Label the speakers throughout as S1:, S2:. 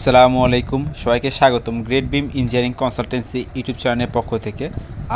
S1: আসসালামু আলাইকুম। সবাইকে স্বাগতম great beam engineering consultancy YouTube চ্যানেলের পক্ষ থেকে।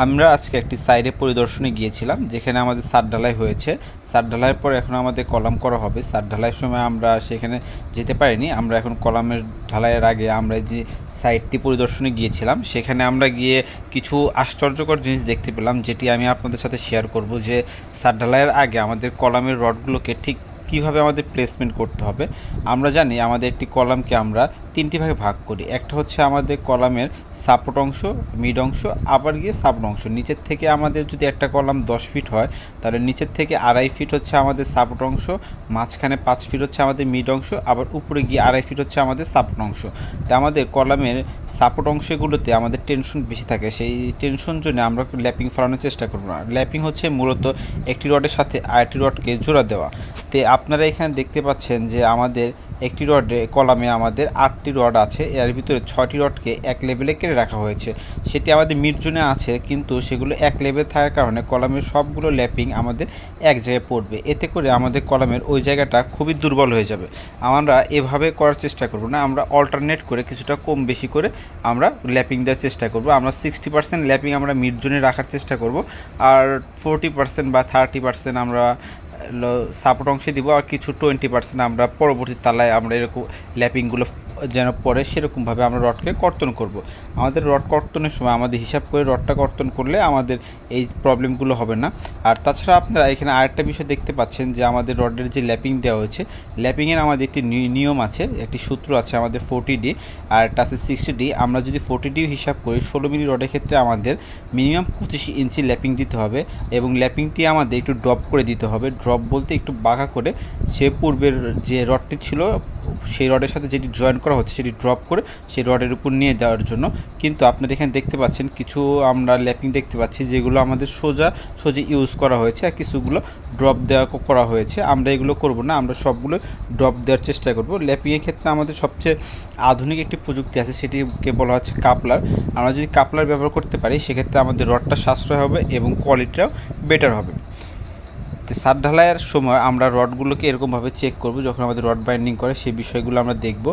S1: আমরা আজকে একটি সাইডে পরিদর্শনে গিয়েছিলাম, যেখানে আমাদের সার ঢালাই হয়েছে। সার ঢালাইয়ের পর এখন আমাদের কলাম করা হবে। সার ঢালাইয়ের সময় আমরা সেখানে যেতে পারিনি। আমরা এখন কলামের ঢালাইয়ের আগে আমরা যে সাইটটি পরিদর্শনে গিয়েছিলাম, সেখানে আমরা গিয়ে কিছু আশ্চর্যকর জিনিস দেখতে পেলাম, যেটি আমি আপনাদের সাথে শেয়ার করব যে সার ঢালাইয়ের আগে আমাদের কলামের রডগুলোকে ঠিক কীভাবে আমাদের প্লেসমেন্ট করতে হবে। আমরা জানি আমাদের একটি কলামকে আমরা তিনটি ভাগে ভাগ করি। একটা হচ্ছে আমাদের কলামের সাপোর্ট অংশ, মিড অংশ আবার গিয়ে সাপোর্ট অংশ। নিচের থেকে আমাদের যদি একটা কলাম দশ ফিট হয়, তাহলে নিচের থেকে আড়াই ফিট হচ্ছে আমাদের সাপোর্ট অংশ, মাঝখানে পাঁচ ফিট হচ্ছে আমাদের মিড অংশ, আবার উপরে গিয়ে আড়াই ফিট হচ্ছে আমাদের সাপোর্ট অংশ। তা আমাদের কলামের সাপোর্ট অংশগুলোতে আমাদের টেনশন বেশি থাকে। সেই টেনশন জন্য আমরা ল্যাপিং ফেলানোর চেষ্টা করব না। ল্যাপিং হচ্ছে মূলত একটি রডের সাথে আরেকটি রডকে জোড়া দেওয়া। তে আপনারা এখানে দেখতে পাচ্ছেন যে আমাদের একটি রডে কলামে আমাদের আটটি রড আছে। এর ভিতরে ছয়টি রডকে এক লেভেলে কেটে রাখা হয়েছে। সেটি আমাদের মিড জোনে আছে, কিন্তু সেগুলো এক লেভেল থাকার কারণে কলামের সবগুলো ল্যাপিং আমাদের এক জায়গায় পড়বে। এতে করে আমাদের কলামের ওই জায়গাটা খুবই দুর্বল হয়ে যাবে। আমরা এভাবে করার চেষ্টা করব না, আমরা অল্টারনেট করে কিছুটা কম বেশি করে আমরা ল্যাপিং দেওয়ার চেষ্টা করব। আমরা সিক্সটি পার্সেন্ট ল্যাপিং আমরা মিড রাখার চেষ্টা করব, আর ফোরটি পার্সেন্ট বা থার্টি পার্সেন্ট আমরা সাপোর্ট অংশে দিব আর কিছু টোয়েন্টি পার্সেন্ট আমরা পরবর্তী তালায় আমরা এরকম ল্যাপিংগুলো যেন পরে সেরকমভাবে আমরা রডকে কর্তন করব। আমাদের রড কর্তনের সময় আমাদের হিসাব করে রডটা কর্তন করলে আমাদের এই প্রবলেমগুলো হবে না। আর তাছাড়া আপনারা এখানে আরেকটা বিষয় দেখতে পাচ্ছেন যে আমাদের রডের যে ল্যাপিং দেওয়া হয়েছে, ল্যাপিংয়ের আমাদের একটি নিয়ম আছে, একটি সূত্র আছে আমাদের ফোর্টি ডি আর একটা আছে সিক্সটি ডি। আমরা যদি ফোর্টি ডি হিসাব করি, ষোলো মিলি রডের ক্ষেত্রে আমাদের মিনিমাম পঁচিশ ইঞ্চি ল্যাপিং দিতে হবে এবং ল্যাপিংটি আমাদের একটু ড্রপ করে দিতে হবে। ড্রপ বলতে একটু বাঁকা করে সে পূর্বের যে রডটি ছিল, সেই রডের সাথে যেটি জয়েন করা হচ্ছে সেটি ড্রপ করে, সেই রডের উপর নিয়ে দেওয়ার জন্য। কিন্তু আপনারা এখানে দেখতে পাচ্ছেন কিছু আমরা ল্যাপিং দেখতে পাচ্ছি, যেগুলো আমাদের সোজা সোজা ইউজ করা হয়েছে আর কিছুগুলো ড্রপ দেওয়া করা হয়েছে। আমরা এগুলো করব না, আমরা সবগুলো ড্রপ দেওয়ার চেষ্টা করব। ল্যাপিংয়ের ক্ষেত্রে আমাদের সবচেয়ে আধুনিক একটি প্রযুক্তি আছে, সেটিকে বলা হচ্ছে কাপলার। আমরা যদি কাপলার ব্যবহার করতে পারি, সেক্ষেত্রে আমাদের রডটা সাশ্রয় হবে এবং কোয়ালিটিটাও বেটার হবে। তো সাত ঢালাইয়ের সময় আমরা রডগুলোকে এরকমভাবে চেক করব, যখন আমাদের রড বাইন্ডিং করে, সেই বিষয়গুলো আমরা দেখব।